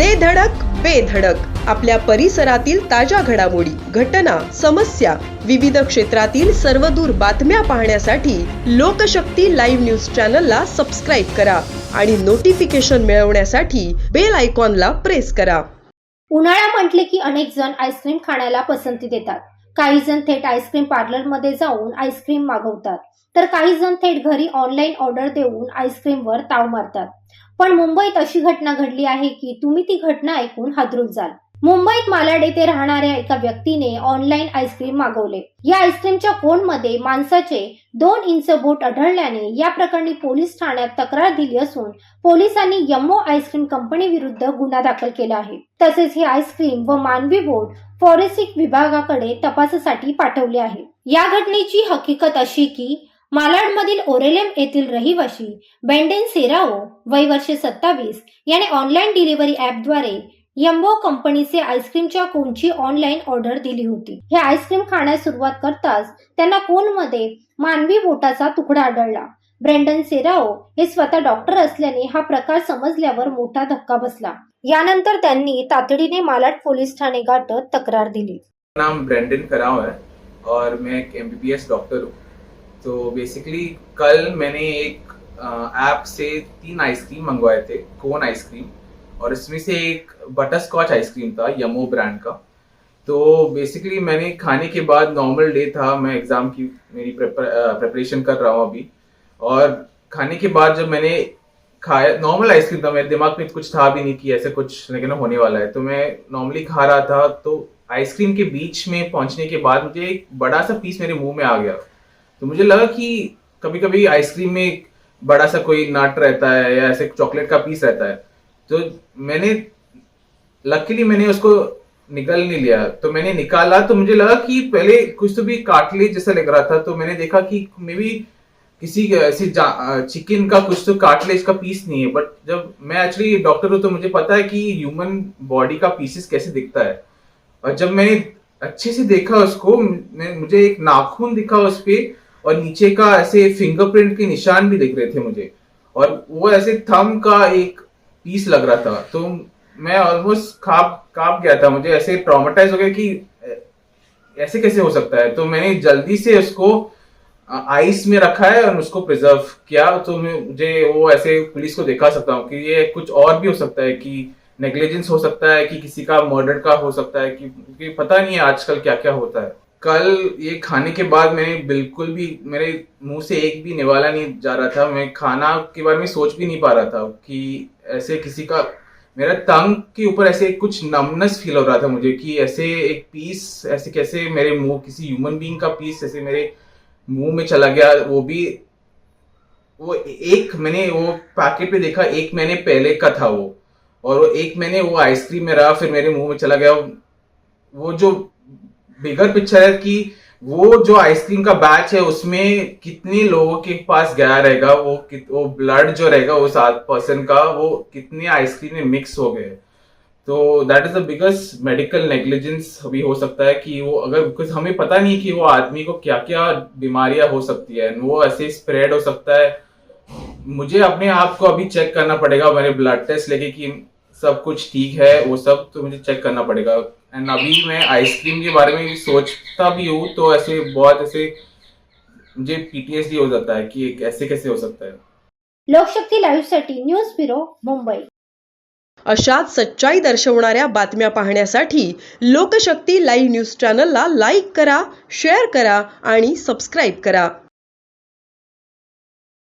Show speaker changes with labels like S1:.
S1: दे धडक बेधडक आपल्या परिसरातील ताज्या घडामोडी घटना समस्या विविध क्षेत्रातील सर्वदूर बातम्या पाहण्यासाठी लोकशक्ती लाईव्ह न्यूज चॅनलला सबस्क्राईब करा आणि नोटिफिकेशन मिळवण्यासाठी बेल आयकॉनला प्रेस करा.
S2: उन्हाळा म्हटले की अनेक जण आईस्क्रीम खाण्याला पसंती देतात. काही जण थेट आईस्क्रीम पार्लरमध्ये जाऊन आईस्क्रीम मागवतात. तर काही जण थेट घरी ऑनलाईन ऑर्डर देऊन आईस्क्रीमवर ताव मारतात. पण मुंबईत अशी घटना घडली आहे की तुम्ही ती घटना ऐकून हादरून जाल. मुंबईत मालाड येथे राहणाऱ्या एका व्यक्तीने ऑनलाईन आईस्क्रीम मागवले. या आईस्क्रीमच्या कोनमध्ये माणसाचे दोन इंच बोट आढळल्याने या प्रकरणी पोलीस ठाण्यात तक्रार दिली असून पोलिसांनी यमो आईस्क्रीम कंपनी विरुद्ध गुन्हा दाखल केला आहे. तसेच हे आईस्क्रीम व मानवी बोट फॉरेन्सिक विभागाकडे तपासासाठी पाठवले आहे. या घटनेची हकीकत अशी की मालाडमधील ओरेलेम येथील रहिवाशी बेंडेन सेराओ वय वर्षे सत्तावीस याने ऑनलाईन डिलिव्हरी ॲपद्वारे यम्बो कंपनीचे आईस्क्रीमच्या कोनची ऑनलाईन ऑर्डर दिली होती. हे आईस्क्रीम खाण्यास सुरुवात करताच त्यांना कोनमध्ये मानवी बोटाचा तुकडा आढळला. ब्रेंडन सेराओ हे स्वतः डॉक्टर असल्याने हा प्रकार समजल्यावर मोठा धक्का बसला. यानंतर त्यांनी तातडीने मालाड पोलीस ठाणे गाठत तक्रार दिली.
S3: नाम ब्रेंडन कराव है और मैं एक एमबीबीएस डॉक्टर हूँ. तो बेसिकली कल मैंने एक ऐप से तीन आइसक्रीम मंगवाए थे कोन आइसक्रीम और इसमें से एक बटर स्कॉच आइसक्रीम था यमो ब्रांड का। तो बेसिकली मैंने खाने के बाद नॉर्मल डे था, मैं एग्ज़ाम की, मेरी प्रिपरेशन कर रहा हूँ अभी। और खाने के बाद जब मैंने खाया नॉर्मल आइसक्रीम था, मेरे दिमाग में कुछ था भी नहीं कि ऐसे कुछ लेकिन होने वाला है। तो मैं नॉर्मली खा रहा था तो आइसक्रीम के बीच में पहुँचने के बाद मुझे एक बड़ा सा पीस मेरे मुँह में आ गया। तो मुझे लगा कि कभी कभी आइसक्रीम में एक बड़ा सा कोई नट रहता है या ऐसे चॉकलेट का पीस रहता है। तो मैंने लकीली मैंने उसको निकल नहीं लिया। तो मैंने निकाला तो मुझे लगा कि पहले कुछ तो भी कार्टिलेज जैसा लग रहा था। तो मैंने देखा कि मे बी किसी ऐसी चिकन का कुछ तो कार्टिलेज का पीस नहीं है। बट जब मैं एक्चुअली डॉक्टर हूँ तो मुझे पता है कि ह्यूमन बॉडी का पीसेस कैसे दिखता है। और जब मैंने अच्छे से देखा उसको मुझे एक नाखून दिखा उस पे और नीचे का ऐसे फिंगरप्रिंट के निशान भी दिख रहे थे मुझे। और वो ऐसे थम का एक पीस लग रहा था। तो मैं ऑलमोस्ट काप काप गया था। मुझे ऐसे ट्रॉमेटाइज हो गया कि ऐसे कैसे हो सकता है? तो मैंने जल्दी से उसको आइस में रखा है और उसको प्रिजर्व किया। तो मैं, मुझे वो ऐसे पुलिस को दिखा सकता हूँ कि ये कुछ और भी हो सकता है, कि नेग्लिजेंस हो सकता है, कि किसी का मर्डर का हो सकता है, कि क्योंकि पता नहीं है आजकल क्या क्या होता है। कल ये खाने के बाद मैंने बिल्कुल भी, मेरे मुँह से एक भी निवाला नहीं जा रहा था। मैं खाना के बारे में सोच भी नहीं पा रहा था कि ऐसे किसी का, मेरा टंग के ऊपर ऐसे कुछ नमनेस फील हो रहा था मुझे कि ऐसे एक पीस ऐसे कैसे मेरे मुँह, किसी ह्यूमन बीइंग का पीस ऐसे मेरे मुँह में चला गया। वो भी, वो एक मैंने, वो पैकेट पे देखा, एक महीने पहले का था वो। और वो एक महीने वो आइसक्रीम में रहा, फिर मेरे मुँह में चला गया। वो जो बिगर पिक्चर है कि वो जो आइसक्रीम का बैच है, उसमें कितने लोगों के पास गया रहेगा, वो वो ब्लड जो रहेगा सात पर्सन का, वो कितने आइसक्रीम में मिक्स हो गए। तो that is the biggest medical negligence भी हो सकता है कि वो, अगर बिकॉज़ हमें पता नहीं कि वो आदमी को क्या क्या बीमारियाँ हो सकती है, वो ऐसे स्प्रेड हो सकता है। मुझे अपने आप को अभी चेक करना पड़ेगा, मेरे ब्लड टेस्ट लेके कि सब कुछ ठीक है वो सब तो मुझे चेक करना पड़ेगा। एंड अभी मैं आइसक्रीम के बारे में भी सोचता भी हूँ तो ऐसे बहुत ऐसे मुझे पीटीएसडी हो जाता है कि एक ऐसे कैसे हो सकता है।
S2: लोकशक्ती लाईव्ह साठी न्यूज़ ब्युरो मुंबई।
S1: अशाच सच्चाई दर्शवणाऱ्या बातम्या पाहण्यासाठी लोकशक्ती लाईव्ह न्यूज़ चॅनलला लाईक करा शेअर करा आणि सबस्क्राईब करा.